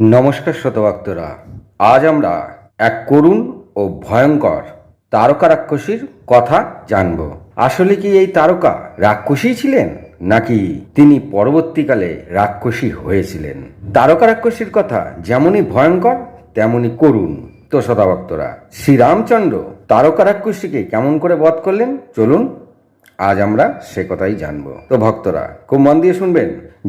নমস্কার শতভক্তরা আজ আমরা এক করুণ ও ভয়ঙ্কর তারকা রাক্ষসীর কথা জানব। আসলে কি এই তারকা রাক্ষসী ছিলেন, নাকি তিনি পরবর্তীকালে রাক্ষসী হয়েছিলেন? তারকা রাক্ষসীর কথা যেমনই ভয়ঙ্কর, তেমনই করুণ। তো শতভক্তরা শ্রীরামচন্দ্র তারকা রাক্ষসীকে কেমন করে বধ করলেন? চলুন, আজ আমরা সে কথাই জানব। তো ভক্তরা, খুব মন দিয়ে শুনবেন।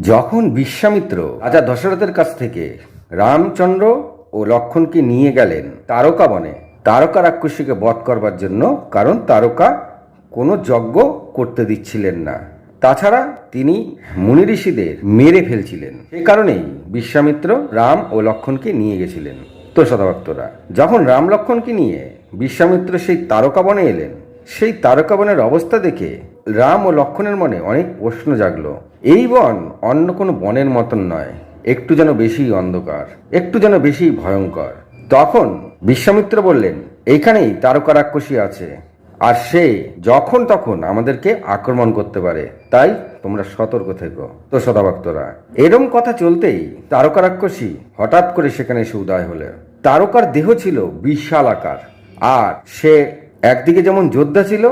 যখন বিশ্বামিত্র রাজা দশরথের কাছ থেকে রামচন্দ্র ও লক্ষণকে নিয়ে গেলেন তারকা বনে। তারকা রাক্ষসীকে বধ করবার জন্য, কারণ তারকা কোনো যজ্ঞ করতে দিচ্ছিলেন না। তাছাড়া তিনি মুনি ঋষিদের মেরে ফেলছিলেন। সে কারণেই বিশ্বামিত্র রাম ও লক্ষণকে নিয়ে গেছিলেন। তো শতভক্তরা, যখন রাম লক্ষণকে নিয়ে বিশ্বামিত্র সেই তারকা বনে এলেন, সেই তারকাবনের অবস্থা দেখে রাম ও লক্ষণের মনে অনেক প্রশ্ন জাগলো। এই বন অন্য কোনো বনের মতন নয়। একটু যেন বেশি অন্ধকার, একটু যেন বেশি ভয়ঙ্কর। তখন বিশ্বামিত্র বললেন, এইখানেই তারকা রাক্ষসী আছে। আর সে যখন তখন আমাদেরকে আক্রমণ করতে পারে। তাই তোমরা সতর্ক থেকো। তো সদাভক্তরা, এরম কথা চলতেই তারকা রাক্ষসী হঠাৎ করে সেখানে এসে উদয় হলে। তারকার দেহ ছিল বিশাল আকার, আর সে একদিকে যেমন যোদ্ধা ছিল,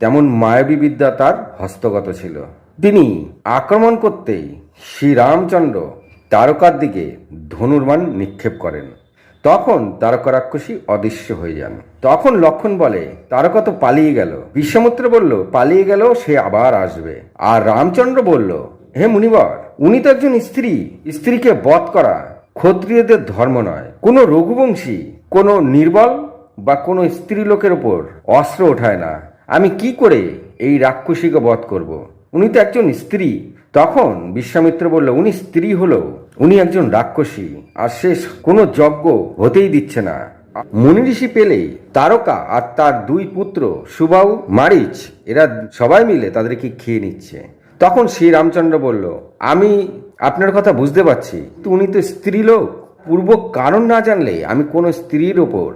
তেমন মায়াবী বিদ্যা তার হস্তগত ছিল। তিনি আক্রমণ করতেই শ্রীরামচন্দ্র তারকার দিকে ধনুর্বাণ নিক্ষেপ করেন। তখন তারকা রাক্ষসী অদৃশ্য হয়ে যান। তখন লক্ষণ বলে, তারকা তো পালিয়ে গেল। বিশ্বামিত্র বলল, পালিয়ে গেল, সে আবার আসবে। আর রামচন্দ্র বলল, হে মুনিবর, উনি তো একজন স্ত্রী। স্ত্রীকে বধ করা ক্ষত্রিয়দের ধর্ম নয়। কোনো রঘুবংশী, কোনো নির্বল বা কোনো স্ত্রী লোকের ওপর অস্ত্র ওঠায় না। আমি কি করে এই রাক্ষসীকে বধ করব। উনি তো একজন স্ত্রী। তখন বিশ্বামিত্র বলল, উনি স্ত্রী হলো, উনি একজন রাক্ষসী, আর সে কোনো যজ্ঞ হতেই দিচ্ছে না। মুনি ঋষি পেলেই তারকা আর তার দুই পুত্র সুবাউ মারিচ, এরা সবাই মিলে তাদেরকে খেয়ে নিচ্ছে। তখন শ্রী রামচন্দ্র বলল, আমি আপনার কথা বুঝতে পারছি তো উনি তো স্ত্রী লোক। পূর্ব কারণ না জানলে আমি কোনো স্ত্রীর ওপর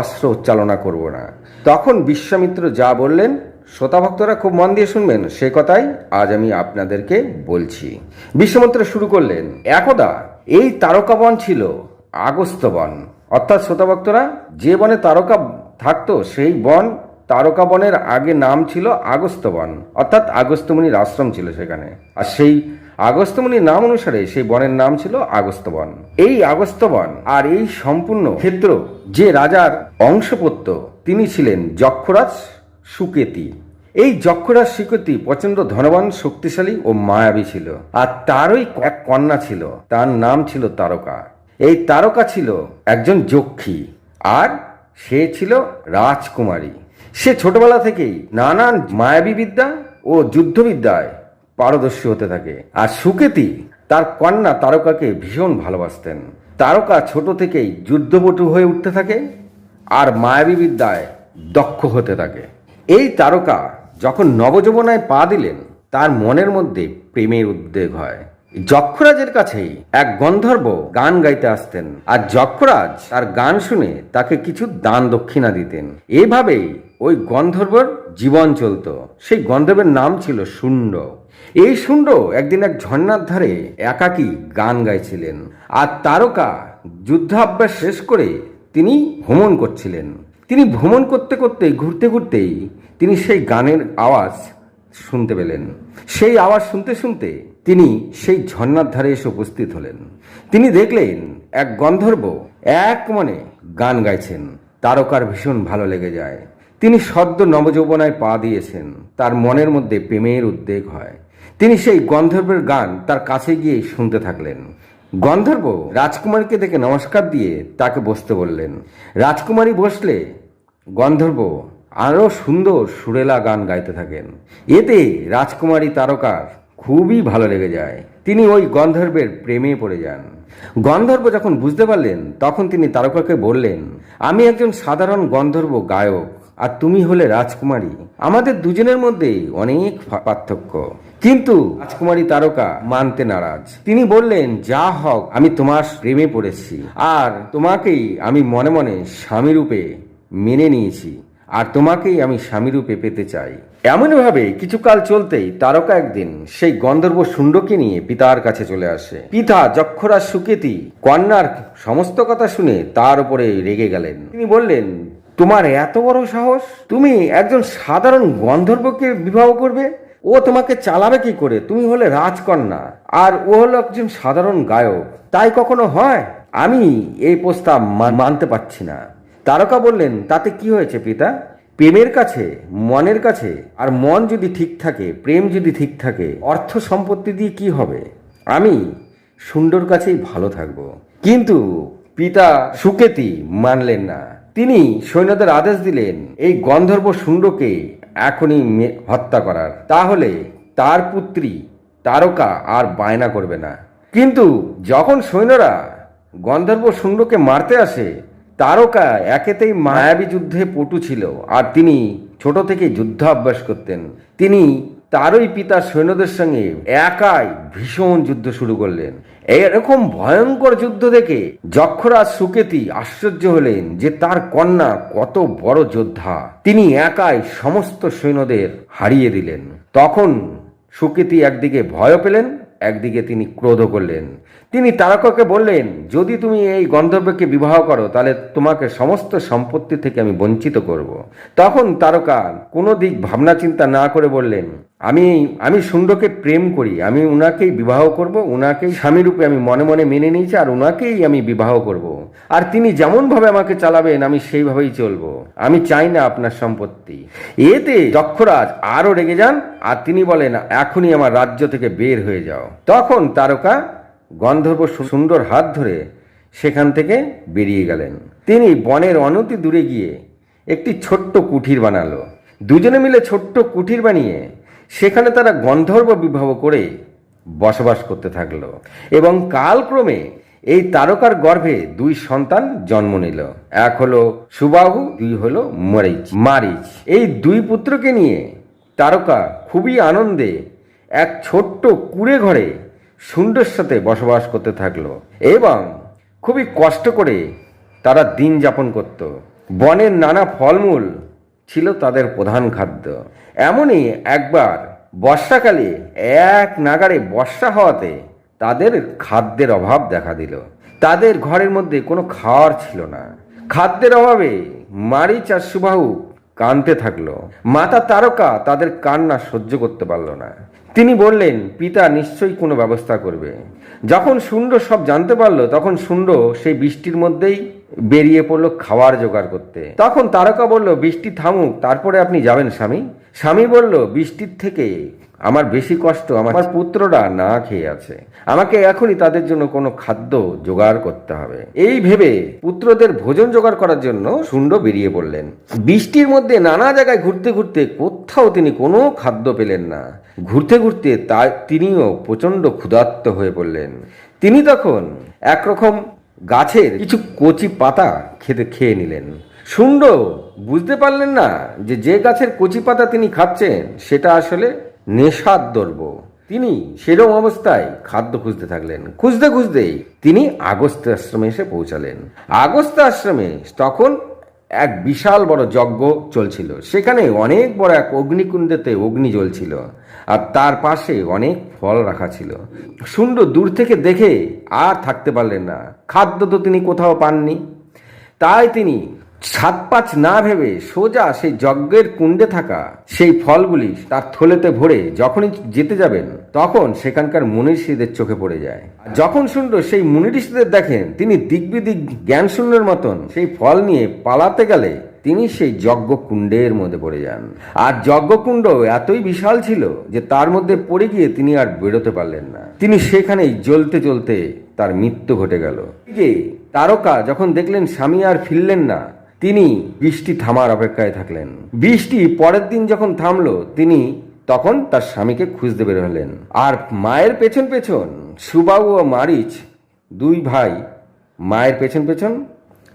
অস্ত্র উচ্চালনা করব না। তখন বিশ্বামিত্র যা বললেন শ্রোতাভক্তরা খুব মন দিয়ে শুনবেন সে কথাই আজ আমি আপনাদেরকে বলছি। বিশ্বমন্ত্র শুরু করলেন, একদা এই তারকা বন ছিল আগস্ত বন। অর্থাৎ শ্রোতাভক্তরা, যে বনে তারকা থাকতো, সেই বন তারকা বনের আগে নাম ছিল আগস্ত বন। অর্থাৎ আগস্তমণির আশ্রম ছিল সেখানে। আর সেই আগস্তমণির নাম অনুসারে সেই বনের নাম ছিল আগস্ত বন। এই আগস্ত বন আর এই সম্পূর্ণ ক্ষেত্র যে রাজার অংশপত্য তিনি ছিলেন যক্ষরাজ সুকেতি। এই যক্ষরাজ সুকেতি প্রচণ্ড ধনবান, শক্তিশালী ও মায়াবী ছিল। আর তারই এক কন্যা ছিল। তার নাম ছিল তারকা। এই তারকা ছিল একজন যক্ষী। আর সে ছিল রাজকুমারী। সে ছোটবেলা থেকেই নানান মায়াবী বিদ্যা ও যুদ্ধবিদ্যায় পারদর্শী হতে থাকে। আর সুকেতি তার কন্যা তারকাকে ভীষণ ভালোবাসতেন। তারকা ছোট থেকেই যুদ্ধপটু হয়ে উঠতে থাকে আর মায়াবী বিদ্যায় দক্ষ হতে থাকে। এই তারকা যখন নবযৌবনায় পা দিলেন, তার মনের মধ্যে প্রেমের উদ্বেগ হয়। যক্ষরাজের কাছেই এক গন্ধর্ব গান গাইতে আসতেন আর যক্ষরাজ তার গান শুনে তাকে কিছু দান দক্ষিণা দিতেন। এভাবেই ওই গন্ধর্বর জীবন চলত। সেই গন্ধর্বের নাম ছিল শুণ্ড। এই শুণ্ড একদিন এক ঝর্ণার ধারে একাকী গান গাইছিলেন। আর তারকা যুদ্ধাভ্যাস শেষ করে তিনি ভ্রমণ করছিলেন। তিনি ভ্রমণ করতে করতে, ঘুরতে ঘুরতেই তিনি সেই গানের আওয়াজ শুনতে পেলেন। সেই আওয়াজ শুনতে শুনতে তিনি সেই ঝর্ণার ধারে এসে উপস্থিত হলেন। তিনি দেখলেন এক গন্ধর্ব এক মনে গান গাইছেন। তারকার ভীষণ ভালো লেগে যায়। তিনি সদ্য নবযৌবনায় পা দিয়েছেন। তার মনের মধ্যে প্রেমের উদ্বেগ হয়। তিনি সেই গন্ধর্বের গান তার কাছে গিয়ে শুনতে থাকলেন। গন্ধর্ব রাজকুমারীকে দেখে নমস্কার দিয়ে তাকে বসতে বললেন। রাজকুমারী বসলে গন্ধর্ব আরও সুন্দর সুরেলা গান গাইতে থাকেন। এতে রাজকুমারী তারকার খুবই ভালো লেগে যায়। তিনি ওই গন্ধর্বের প্রেমে পড়ে যান। গন্ধর্ব যখন বুঝতে পারলেন, তখন তিনি তারকাকে বললেন, আমি একজন সাধারণ গন্ধর্ব গায়ক, আর তুমি হলে রাজকুমারী। আমাদের দুজনের মধ্যে অনেক পার্থক্য। কিন্তু রাজকুমারী তারকা মানতে নারাজ। তিনি বললেন, যা হক, আমি তোমার প্রেমে পড়েছি। আর তোমাকেই আমি মনে মনে স্বামী রূপে মেনে নিয়েছি। আর তোমাকেই আমি স্বামীরূপে পেতে চাই। এমনভাবে কিছুকাল চলতেই তারকা একদিন সেই গন্ধর্ব শুণ্ডকে নিয়ে পিতার কাছে চলে আসে। পিতা যক্ষরা সুকেতি, কন্যার সমস্ত কথা শুনে তার উপরে রেগে গেলেন। তিনি বললেন, তোমার এত বড় সাহস? তুমি একজন সাধারণ গন্ধর্বকে বিবাহ করবে? ও তোমাকে চালাবে কি করে? তুমি হলে রাজকন্যা, আর ও হলো একজন সাধারণ গায়ক। তাই কখনো হয়? আমি এই প্রস্তাব মানতে পারছি না। তারকা বললেন, তাতে কি হয়েছে পিতা? প্রেমের কাছে, মনের কাছে, আর মন যদি ঠিক থাকে, প্রেম যদি ঠিক থাকে, অর্থ সম্পত্তি দিয়ে কি হবে? আমি সুন্দর কাছেই ভালো থাকব। কিন্তু পিতা সুকেতি মানলেন না। তিনি সৈন্যদের আদেশ দিলেন, এই গন্ধর্ব শুণ্ডকে এখনই হত্যা করার। তাহলে তার পুত্রী তারকা আর বায়না করবে না। কিন্তু যখন সৈন্যরা গন্ধর্ব শুণ্ডকে মারতে আসে তারকা একেতেই মায়াবী যুদ্ধে পটু ছিল, আর তিনি ছোট থেকে যুদ্ধাভ্যাস করতেন। তিনি তারই পিতা সৈন্যদের সঙ্গে একাই ভীষণ যুদ্ধ শুরু করলেন। এরকম ভয়ঙ্কর যুদ্ধ দেখে যক্ষরাজ সুকেতি আশ্চর্য হলেন যে তার কন্যা কত বড় যোদ্ধা। তিনি একাই সমস্ত সৈন্যদের হারিয়ে দিলেন। তখন সুকেতি একদিকে ভয় পেলেন একদিকে তিনি ক্রোধ করলেন তিনি তারকাকে বললেন, যদি তুমি এই গন্ধর্বকে বিবাহ করো, তাহলে তোমাকে সমস্ত সম্পত্তি থেকে আমি বঞ্চিত করব। তখন তারকা কোনো দিক ভাবনা চিন্তা না করে বললেন আমি আমি সুন্দরকে প্রেম করি, আমি উনাকেই বিবাহ করব, উনাকেই স্বামীরূপে আমি মনে মনে মেনে নিয়েছি, আর উনাকেই আমি বিবাহ করব। আর তিনি যেমনভাবে আমাকে চালাবেন, আমি সেইভাবেই চলবো। আমি চাই না আপনার সম্পত্তি। এতে যক্ষরাজ আরও রেগে যান, আর তিনি বলেন, এখনই আমার রাজ্য থেকে বের হয়ে যাও। তখন তারকা গন্ধর্ব সুন্দর হাত ধরে সেখান থেকে বেরিয়ে গেলেন। তিনি বনের অনতি দূরে গিয়ে একটি ছোট্ট কুঠির বানালো। দুজনে মিলে ছোট্ট কুঠির বানিয়ে সেখানে তারা গন্ধর্ব বিবাহ করে বসবাস করতে থাকল এবং কালক্রমে এই তারকার গর্ভে দুই সন্তান জন্ম নিল। এক হলো সুবাহু, দুই হলো মরিচ। মারিচ, এই দুই পুত্রকে নিয়ে তারকা খুবই আনন্দে এক ছোট্ট কুড়ে ঘরে সুন্দর সাথে বসবাস করতে থাকল এবং খুবই কষ্ট করে তারা দিন যাপন করত। বনের নানা ফলমূল ছিল তাদের প্রধান খাদ্য। এমনই একবার বর্ষাকালে এক নাগারে বর্ষা হওয়াতে তাদের খাদ্যের অভাব দেখা দিল। তাদের ঘরের মধ্যে কোনো খাওয়ার ছিল না। খাদ্যের অভাবে মারিচ আর সুবাহু কানতে থাকল। মাতা তারকা তাদের কান্না সহ্য করতে পারল না। তিনি বললেন, পিতা নিশ্চয়ই কোনো ব্যবস্থা করবে। যখন শুণ্ড সব জানতে পারল, তখন শুণ্ড সেই বৃষ্টির মধ্যেই বেরিয়ে পড়ল খাওয়ার জোগাড় করতে। তখন তারকা বলল, বৃষ্টি থামুক, তারপরে আপনি যাবেন স্বামী। স্বামী বলল, বৃষ্টির থেকে আমার বেশি কষ্ট, আমার পুত্ররা না খেয়ে আছে। আমাকে এখনই তাদের জন্য কোনো খাদ্য জোগাড় করতে হবে। এই ভেবে পুত্রদের ভোজন জোগাড় করার জন্য শুণ্ড বেরিয়ে পড়লেন। বৃষ্টির মধ্যে নানা জায়গায় ঘুরতে ঘুরতে কোথাও তিনি কোনো খাদ্য পেলেন না। ঘুরতে ঘুরতে তা, তিনিও প্রচণ্ড ক্ষুধার্ত হয়ে পড়লেন। তিনি তখন একরকম গাছের কিছু কচি পাতা খেতে খেয়ে নিলেন। শুণ্ড, বুঝতে পারলেন না যে যে গাছের কচি পাতা তিনি খাচ্ছেন, সেটা আসলে নেশার দ্রব্য তিনি সেরম অবস্থায় খাদ্য খুঁজতে থাকলেন। খুঁজতে খুঁজতেই তিনি আগস্ত আশ্রমে এসে পৌঁছালেন। আগস্ত আশ্রমে তখন এক বিশাল বড় যজ্ঞ চলছিল। সেখানে অনেক বড় এক অগ্নিকুণ্ডেতে অগ্নি জ্বলছিল আর তার পাশে অনেক ফল রাখা ছিল। সুন্দর দূর থেকে দেখে আর থাকতে পারলেন না। খাদ্য তো তিনি কোথাও পাননি। তাই তিনি সাত পাঁচ না ভেবে সোজা সেই যজ্ঞের কুণ্ডে থাকা সেই ফলগুলি তার থলেতে ভরে যখনই যেতে যাবেন, তখন সেখানকার মুনিষীদের চোখে পড়ে যায়। যখন শুনল সেই মুনিষীদের দেখেন, তিনি দিগ্বিদিক জ্ঞান শূন্যের মতন সেই ফল নিয়ে পালাতে গেলে তিনি সেই যজ্ঞ কুণ্ডের মধ্যে পড়ে যান। আর যজ্ঞকুণ্ড এতই বিশাল ছিল যে তার মধ্যে পড়ে গিয়ে তিনি আর বেরোতে পারলেন না। তিনি সেখানেই জ্বলতে জ্বলতে তার মৃত্যু ঘটে গেল। তারকা যখন দেখলেন স্বামী আর ফিরলেন না, তিনি বৃষ্টি থামার অপেক্ষায় থাকলেন। বৃষ্টি পরের দিন যখন থামল, তিনি তখন তার স্বামীকে খুঁজতে বের হলেন। আর মায়ের পেছন পেছন, সুবাবু ও মারিচ, দুই ভাই মায়ের পেছন পেছন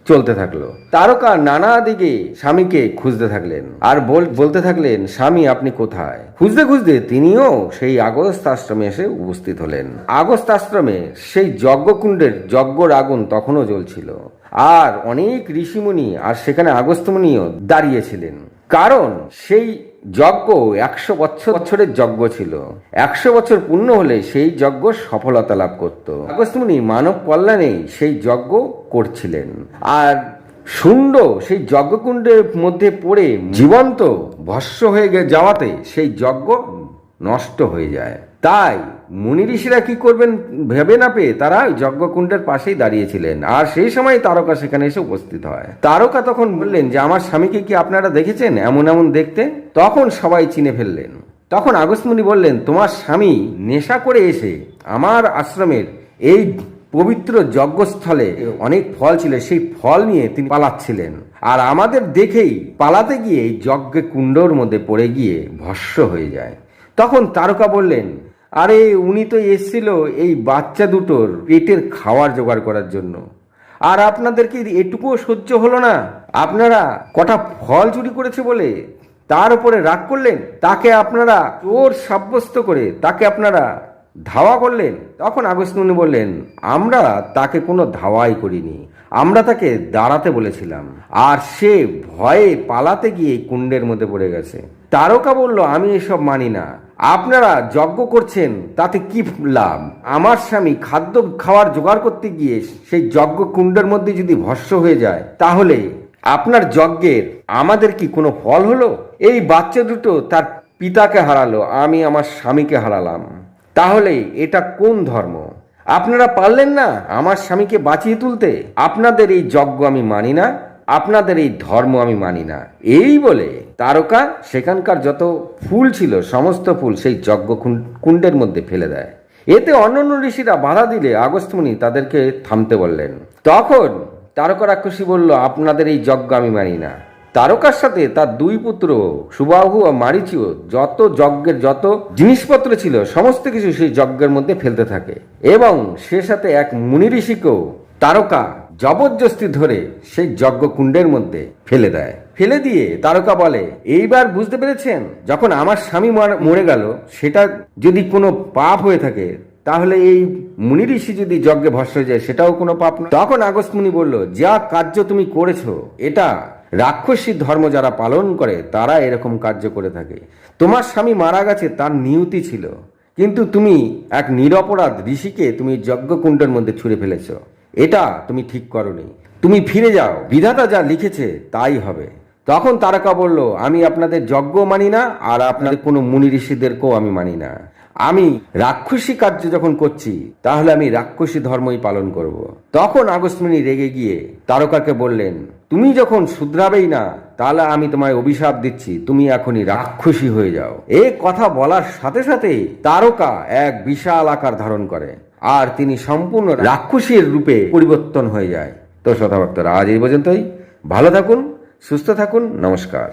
চলতে থাকল। তারকা নানা দিকে স্বামীকে খুঁজতে থাকলেন। আর বল- বলতে থাকলেন, স্বামী, আপনি কোথায়? খুঁজতে খুঁজতে তিনিও সেই আগস্ত আশ্রমে এসে উপস্থিত হলেন। আগস্ত আশ্রমে সেই যজ্ঞকুণ্ডের যজ্ঞর আগুন তখনও জ্বলছিল। আর অনেক ঋষিমুনি আর সেখানে আগস্তমুনিও দাঁড়িয়েছিলেন। কারণ সেই যজ্ঞ একশো বছর বছরের যজ্ঞ ছিল। একশো বছর পূর্ণ হলে সেই যজ্ঞ সফলতা লাভ করত। আগস্তমুনি মানব কল্যাণে সেই যজ্ঞ করছিলেন। আর শুণ্ড সেই যজ্ঞকুণ্ডের মধ্যে পড়ে জীবন্ত ভস্য হয়ে যাওয়াতে সেই যজ্ঞ নষ্ট হয়ে যায়। তাই মুনি ঋষিরা কি করবেন ভেবে না পেয়ে তারা যজ্ঞকুণ্ডের পাশেই দাঁড়িয়েছিলেন। আর সেই সময় তারকা সেখানে এসে উপস্থিত হয়। তারকা তখন বললেন যে, আমার স্বামীকে কি আপনারা দেখেছেন এমন এমন দেখতে? তখন সবাই চিনে ফেললেন। তখন আগস্তমুনি বললেন, তোমার স্বামী নেশা করে এসে আমার আশ্রমের এই পবিত্র যজ্ঞস্থলে অনেক ফল ছিল, সেই ফল নিয়ে তিনি পালাচ্ছিলেন। আর আমাদের দেখেই পালাতে গিয়ে এই কুণ্ডর মধ্যে পড়ে গিয়ে ভস্য হয়ে যায়। তখন তারকা বললেন আরে উনি তো এসেছিল এই বাচ্চা দুটোর পেটের খাওয়ার জোগাড় করার জন্য। আর আপনাদেরকে এটুকুও সহ্য হলো না? আপনারা কটা ফল চুরি করেছে বলে তার উপরে রাগ করলেন? তাকে আপনারা চোর সাব্যস্ত করে তাকে আপনারা ধাওয়া করলেন? তখন আগস্তুনি বললেন, আমরা তাকে কোনো ধাওয়াই করিনি। আমরা তাকে দাঁড়াতে বলেছিলাম। আর সে ভয়ে পালাতে গিয়ে কুণ্ডের মধ্যে পড়ে গেছে। তারকা বলল, আমি এসব মানি না। আপনারা যজ্ঞ করছেন, তাতে কি লাভ? আমার স্বামী খাদ্য খাওয়ার জোগাড় করতে গিয়ে সেই যজ্ঞ কুণ্ডের মধ্যে যদি ভস্য হয়ে যায়, তাহলে আপনার যজ্ঞের আমাদের কি কোনো ফল হলো? এই বাচ্চা দুটো তার পিতাকে হারালো, আমি আমার স্বামীকে হারালাম। তাহলে এটা কোন ধর্ম? আপনারা পারলেন না আমার স্বামীকে বাঁচিয়ে তুলতে? আপনাদের এই যজ্ঞ আমি মানি না, আপনাদের এই ধর্ম আমি মানি না। এই বলে তারকা সেখানকার যত ফুল ছিল, সমস্ত ফুল সেই যজ্ঞ কুণ্ডের মধ্যে ফেলে দেয়। এতে অন্যান্য ঋষিরা বাধা দিলে আগস্তমণি তাদেরকে থামতে বললেন। তখন তারকা রাক্ষসী বলল, আপনাদের এই যজ্ঞ আমি মানি না। তারকার সাথে তার দুই পুত্র সুবাহু ও মারিচিও যত যজ্ঞের যত জিনিসপত্র ছিল, সমস্ত কিছু সেই যজ্ঞের মধ্যে ফেলতে থাকে। এবং সে সাথে এক মুনি ঋষিকেও তারকা জবরদস্তি ধরে সেই যজ্ঞ কুণ্ডের মধ্যে ফেলে দেয়। ফেলে দিয়ে তারকা বলে, এইবার বুঝতে পেরেছেন? যখন আমার স্বামী মার- গেল, সেটা যদি কোনো পাপ হয়ে থাকে, তাহলে এই মুনি ঋষি যদি যজ্ঞে ভস্য হয়ে যায়, সেটাও কোনো পাপ না তখন আগস্ত মুনি বলল, যা কার্য তুমি করেছ, এটা রাক্ষসী ধর্ম যারা পালন করে, তারা এরকম কার্য করে থাকে। তোমার স্বামী মারা গেছে, তার নিয়তি ছিল। কিন্তু তুমি এক নিরপরাধ ঋষিকে তুমি যজ্ঞকুণ্ডের মধ্যে ছুঁড়ে ফেলেছ। এটা তুমি ঠিক করনি। তুমি ফিরে যাও। বিধাতা যা লিখেছে, তাই হবে। তখন তারকা বলল, আমি আপনাদের যজ্ঞ মানি না, আর আপনাদের কোনো মুনি ঋষিদেরকেও আমি মানি না। আমি রাক্ষসী কার্য যখন করছি, তাহলে আমি রাক্ষসী ধর্মই পালন করব। তখন আগস্মিনী রেগে গিয়ে তারকাকে বললেন, তুমি যখন শুধরাবেই না, তাহলে আমি তোমায় অভিশাপ দিচ্ছি, তুমি এখনই রাক্ষসী হয়ে যাও। এই কথা বলার সাথে সাথে তারকা এক বিশাল আকার ধারণ করে, আর তিনি সম্পূর্ণ রাক্ষসীর রূপে পরিবর্তন হয়ে যায়। তো শ্রোতা ভক্তরা আজ এই পর্যন্তই। ভালো থাকুন। সুস্থ থাকুন নমস্কার।